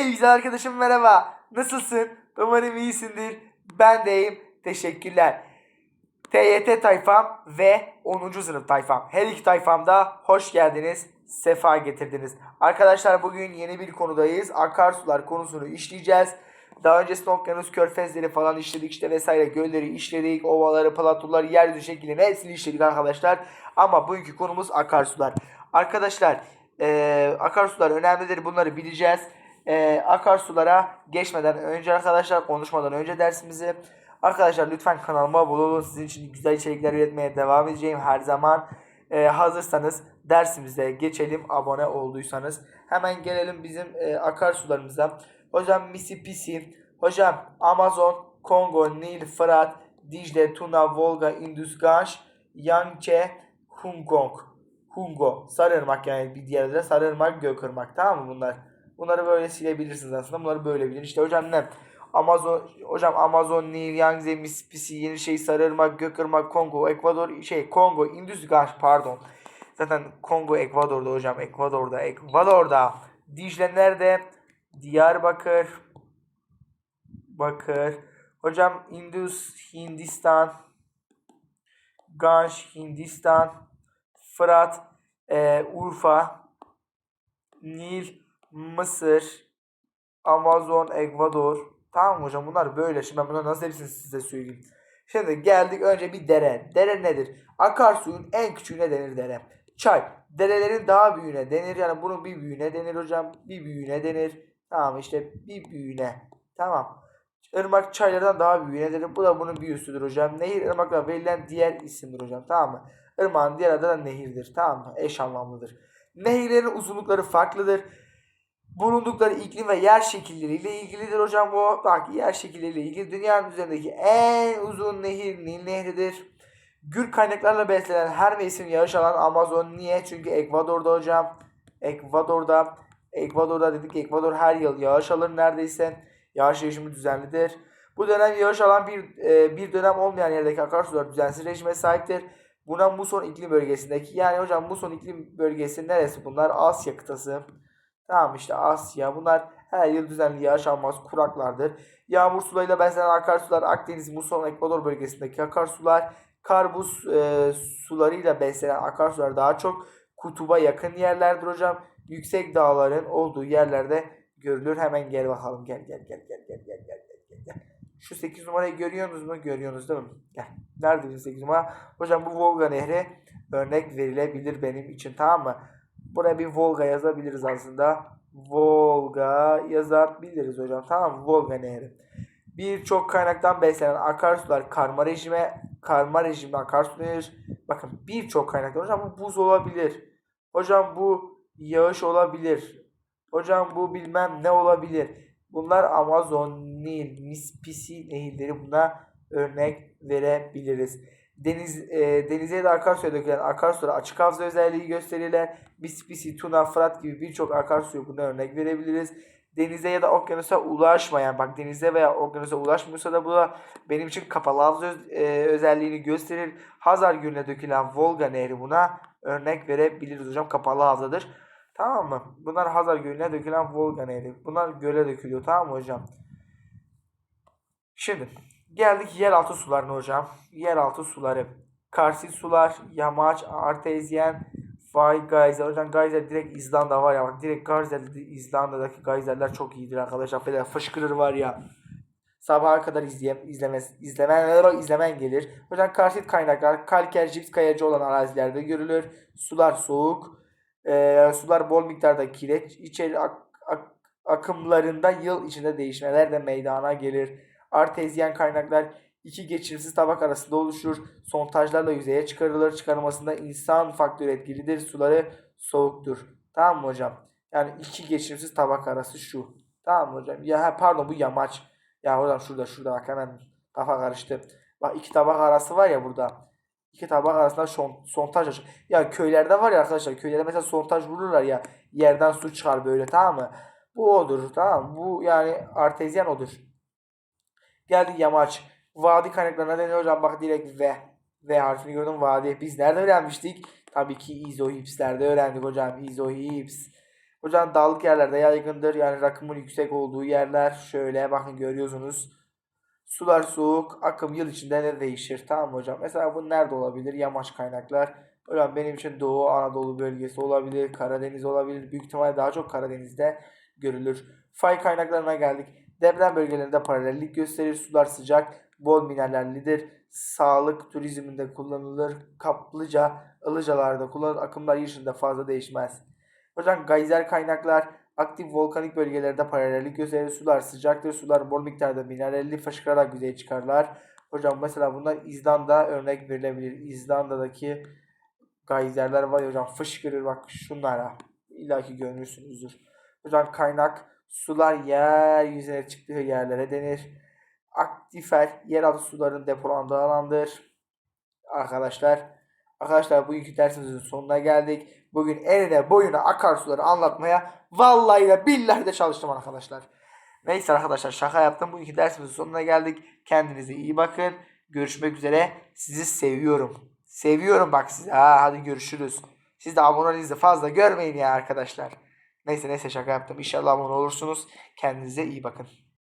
Hey güzel arkadaşım merhaba. Nasılsın? Umarım iyisindir. Ben de iyiyim. Teşekkürler. TYT tayfam ve 10. sınıf tayfam. Her iki tayfamda hoş geldiniz. Sefa getirdiniz. Arkadaşlar bugün yeni bir konudayız. Akarsular konusunu işleyeceğiz. Daha öncesinde okyanus körfezleri falan işledik işte vesaire gölleri işledik. Ovaları, platoları, yeryüzü şekillerini hepsini işledik arkadaşlar. Ama bugünkü konumuz akarsular. Arkadaşlar eee, akarsular önemlidir bunları bileceğiz. Eee, akarsulara geçmeden önce arkadaşlar konuşmadan önce dersimizi Arkadaşlar lütfen kanalıma abone olun. Sizin için güzel içerikler üretmeye devam edeceğim her zaman. Eee, hazırsanız dersimize geçelim abone olduysanız. Hemen gelelim bizim eee, akarsularımıza. Hocam Mississippi, hocam Amazon, Kongo, Nil, Fırat, Dicle, Tuna, Volga, Indus, Ganj, Yangtze, Hungong. Hungo. Sarırmak yani bir diğer adı Sarırmak, Gökırmak. Tamam mı bunlar? Bunları böyle silebilirsiniz aslında. Bunları böyle bilin. İşte hocam ne? Amazon hocam Amazon, Nil, Yangtze, Mississippi, yeni şey Sarırmak, Gökırmak, Kongo, Ekvador, şey Kongo, Indus, Ganj pardon. Zaten Kongo Ekvador'da hocam. Ekvador'da. Ekvador'da. Dicle nerede? Diyarbakır. Bakır. Hocam Indus Hindistan. Ganj Hindistan. Fırat e, Urfa. Nil Mısır. Amazon Ekvador. Tamam hocam bunlar böyle. Şimdi ben bunları nasıl hepsini size söyleyeyim. Şimdi geldik önce bir dere. Dere nedir? Akarsuyun en küçüğüne denir dere. Çay. Derelerin daha büyüğüne denir. Yani bunun bir büyüğüne denir hocam. Bir büyüğüne denir. Tamam işte bir büyüğüne. Tamam. Irmak çaylardan daha büyüğüne denir. Bu da bunun bir üstüdür hocam. Nehir ırmakla verilen diğer isimdir hocam. Tamam mı? Irmağın diğer adı da nehirdir. Tamam mı? Eş anlamlıdır. Nehirlerin uzunlukları farklıdır. Bulundukları iklim ve yer şekilleriyle ilgilidir hocam bu. Bak yer şekilleriyle ilgili dünyanın üzerindeki en uzun nehir Nil Nehri'dir. Gür kaynaklarla beslenen her mevsim yağış alan Amazon niye? Çünkü Ekvador'da hocam. Ekvador'da. Ekvador'da dedik Ekvador her yıl yağış alır neredeyse. Yağış rejimi düzenlidir. Bu dönem yağış alan bir e, bir dönem olmayan yerdeki akarsular düzensiz rejime sahiptir. Buna muson iklim bölgesindeki yani hocam muson iklim bölgesi neresi bunlar? Asya kıtası. Tamam işte Asya. Bunlar her yıl düzenli yağış almaz kuraklardır. Yağmur sularıyla beslenen akarsular Akdeniz, Muson, Ekvador bölgesindeki akarsular. Kar buz e, sularıyla beslenen akarsular daha çok kutuba yakın yerlerdir hocam. Yüksek dağların olduğu yerlerde görülür. Hemen gel bakalım. Gel gel gel gel gel gel gel gel gel. Şu 8 numarayı görüyorsunuz mu? Görüyorsunuz değil mi? Gel. Nerede bizim 8 numara? Hocam bu Volga Nehri örnek verilebilir benim için tamam mı? Buraya bir Volga yazabiliriz aslında. Volga yazabiliriz hocam. Tamam? Volga Nehri. Birçok kaynaktan beslenen akarsular karma rejime karma rejimli akarsular. Bakın birçok kaynaktan. Hocam bu buz olabilir. Hocam bu yağış olabilir. Hocam bu bilmem ne olabilir. Bunlar Amazon, Nil, Mississippi nehirleri buna örnek verebiliriz. Deniz e, denize da akarsuya dökülen akarsulara açık havza özelliği gösterirler. Mississippi, Tuna, Fırat gibi birçok akarsuya buna örnek verebiliriz. Denize ya da okyanusa ulaşmayan, bak denize veya okyanusa ulaşmıyorsa da bu da benim için kapalı havza öz- e, özelliğini gösterir. Hazar Gölü'ne dökülen Volga Nehri buna örnek verebiliriz hocam. Kapalı havzadır. Tamam mı? Bunlar Hazar Gölü'ne dökülen Volga Nehri. Bunlar göle dökülüyor tamam mı hocam? Şimdi geldik yeraltı sularına hocam. Yeraltı suları. Karsit sular, yamaç, artezyen, fay, geyser. Hocam geyser direkt İzlanda var ya bak direkt geyser İzlanda'daki geyserler çok iyidir arkadaşlar. Böyle fışkırır var ya. Sabaha kadar izleyem, izlemez, izlemen, izlemen gelir. Hocam karsit kaynaklar kalker cips kayacı olan arazilerde görülür. Sular soğuk. Ee, sular bol miktarda kireç içeri ak- ak- akımlarında yıl içinde değişmeler de meydana gelir. Artezyen kaynaklar iki geçimsiz tabak arasında oluşur. Sontajlarla yüzeye çıkarılır. Çıkarılmasında insan faktörü etkilidir. Suları soğuktur. Tamam mı hocam? Yani iki geçimsiz tabak arası şu. Tamam mı hocam? Ya pardon bu yamaç. Ya hocam şurada şurada bak hemen kafa karıştı. Bak iki tabak arası var ya burada. İki tabak arasında son, sontaj açık. Ya köylerde var ya arkadaşlar köylerde mesela sontaj vururlar ya yerden su çıkar böyle tamam mı? Bu odur tamam mı? Bu yani artezyen odur. Geldi yamaç. Vadi kaynaklarına deniyor hocam bak direkt V. V harfini gördüm vadi. Biz nerede öğrenmiştik? Tabii ki izohipslerde öğrendik hocam. İzohips. Hocam dağlık yerlerde yaygındır. Yani rakımın yüksek olduğu yerler şöyle bakın görüyorsunuz. Sular soğuk, akım yıl içinde ne değişir? Tamam hocam? Mesela bu nerede olabilir? Yamaç kaynaklar. Hocam benim için Doğu Anadolu bölgesi olabilir, Karadeniz olabilir. Büyük ihtimalle daha çok Karadeniz'de görülür. Fay kaynaklarına geldik. Deprem bölgelerinde paralellik gösterir. Sular sıcak, bol minerallidir. Sağlık turizminde kullanılır. Kaplıca, ılıcalarda kullanılır. Akımlar içinde fazla değişmez. Hocam gayzer kaynaklar aktif volkanik bölgelerde paralellik gösterir. Sular sıcaktır. Sular bol miktarda mineralli fışkırarak yüzeye çıkarlar. Hocam mesela bunlar İzlanda örnek verilebilir. İzlanda'daki gayzerler var ya hocam fışkırır bak şunlara. İlla ki görmüşsünüzdür. Hocam kaynak sular yeryüzüne çıktığı yerlere denir. Aktifer yeraltı suların depolandığı alandır. Arkadaşlar Arkadaşlar bugünkü dersimizin sonuna geldik. Bugün eline boyuna akarsuları anlatmaya vallahi de billahi de çalıştım arkadaşlar. Neyse arkadaşlar şaka yaptım. Bugünkü dersimizin sonuna geldik. Kendinize iyi bakın. Görüşmek üzere. Sizi seviyorum. Seviyorum bak sizi. Ha, hadi görüşürüz. Siz de aboneliğinizi fazla görmeyin ya arkadaşlar. Neyse neyse şaka yaptım. İnşallah abone olursunuz. Kendinize iyi bakın.